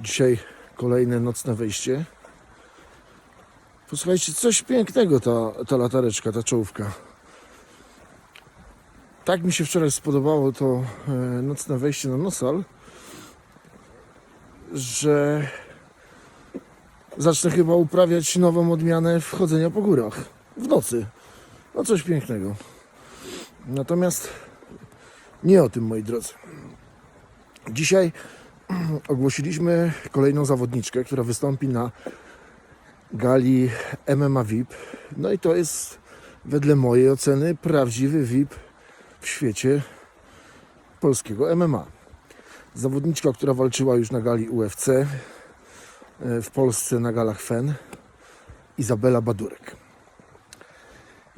Dzisiaj kolejne nocne wejście. Posłuchajcie, coś pięknego ta, ta latareczka, ta czołówka. Tak mi się wczoraj spodobało to e, nocne wejście na Nosal, że zacznę chyba uprawiać nową odmianę wchodzenia po górach w nocy. No coś pięknego. Natomiast nie o tym, moi drodzy. Dzisiaj ogłosiliśmy kolejną zawodniczkę, która wystąpi na gali MMA VIP. No i to jest wedle mojej oceny prawdziwy VIP w świecie polskiego MMA. Zawodniczka, która walczyła już na gali UFC, e, w Polsce na galach FEN, Izabela Badurek.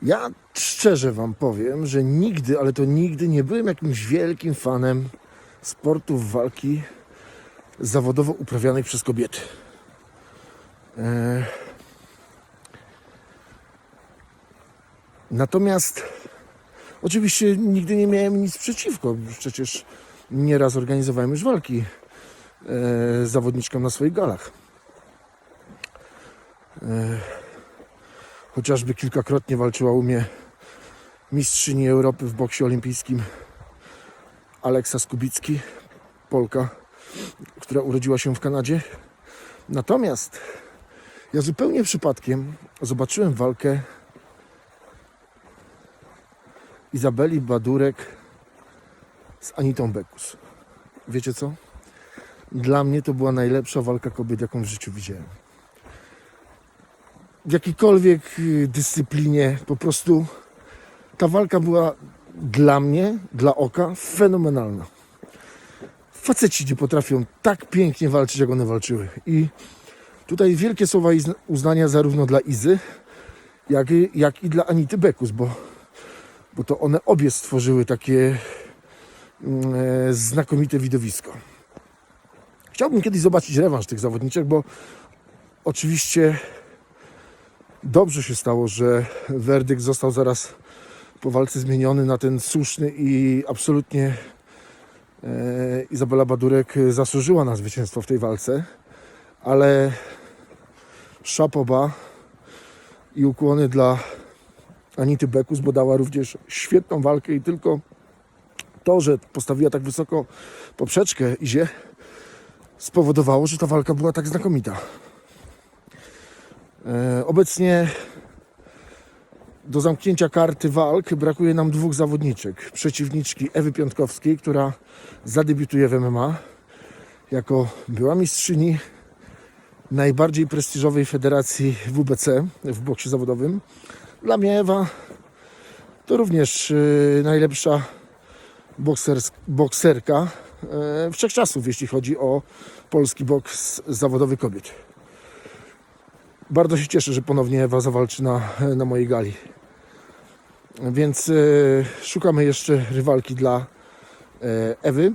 Ja szczerze Wam powiem, że nigdy, ale to nigdy nie byłem jakimś wielkim fanem sportów walki zawodowo uprawianych przez kobiety. E... Natomiast oczywiście nigdy nie miałem nic przeciwko. Przecież nieraz organizowałem już walki e, z zawodniczką na swoich galach. E, chociażby kilkakrotnie walczyła u mnie mistrzyni Europy w boksie olimpijskim Aleksa Skubicki, Polka, która urodziła się w Kanadzie. Natomiast ja zupełnie przypadkiem zobaczyłem walkę Izabeli Badurek z Anitą Bekus. Wiecie co? Dla mnie to była najlepsza walka kobiet, jaką w życiu widziałem. W jakiejkolwiek y, dyscyplinie po prostu ta walka była dla mnie, dla oka fenomenalna. Faceci nie potrafią tak pięknie walczyć, jak one walczyły. I tutaj wielkie słowa uznania zarówno dla Izy, jak i, jak i dla Anity Bekus, bo, bo to one obie stworzyły takie mm, e, znakomite widowisko. Chciałbym kiedyś zobaczyć rewanż tych zawodniczek, bo oczywiście dobrze się stało, że werdykt został zaraz po walce zmieniony na ten słuszny i absolutnie Izabela Badurek zasłużyła na zwycięstwo w tej walce, ale szapoba i ukłony dla Anity Bekus, bo dała również świetną walkę i tylko to, że postawiła tak wysoko poprzeczkę Izie spowodowało, że ta walka była tak znakomita. E, obecnie do zamknięcia karty walk brakuje nam dwóch zawodniczek. Przeciwniczki Ewy Piątkowskiej, która zadebiutuje w MMA jako była mistrzyni najbardziej prestiżowej federacji WBC w boksie zawodowym. Dla mnie Ewa to również yy, najlepsza boksers, bokserka yy, wszechczasów, jeśli chodzi o polski boks zawodowy kobiet. Bardzo się cieszę, że ponownie Ewa zawalczy na, na mojej gali. Więc e, szukamy jeszcze rywalki dla e, Ewy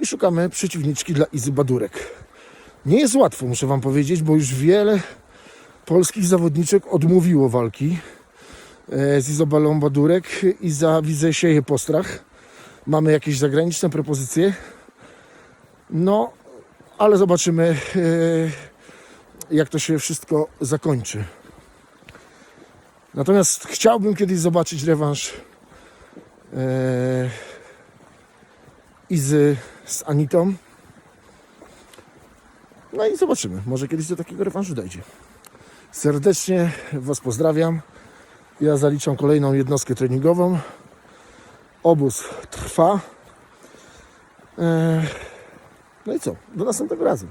i szukamy przeciwniczki dla Izy Badurek. Nie jest łatwo, muszę Wam powiedzieć, bo już wiele polskich zawodniczek odmówiło walki e, z Izabelą Badurek i za widzę sieje postrach. Mamy jakieś zagraniczne propozycje. No, ale zobaczymy, jak to się wszystko zakończy. Natomiast chciałbym kiedyś zobaczyć rewanż e, Izy z Anitą. No i zobaczymy. Może kiedyś do takiego rewanżu dojdzie. Serdecznie Was pozdrawiam. Ja zaliczam kolejną jednostkę treningową. Obóz trwa. E, no i co? Do następnego razu.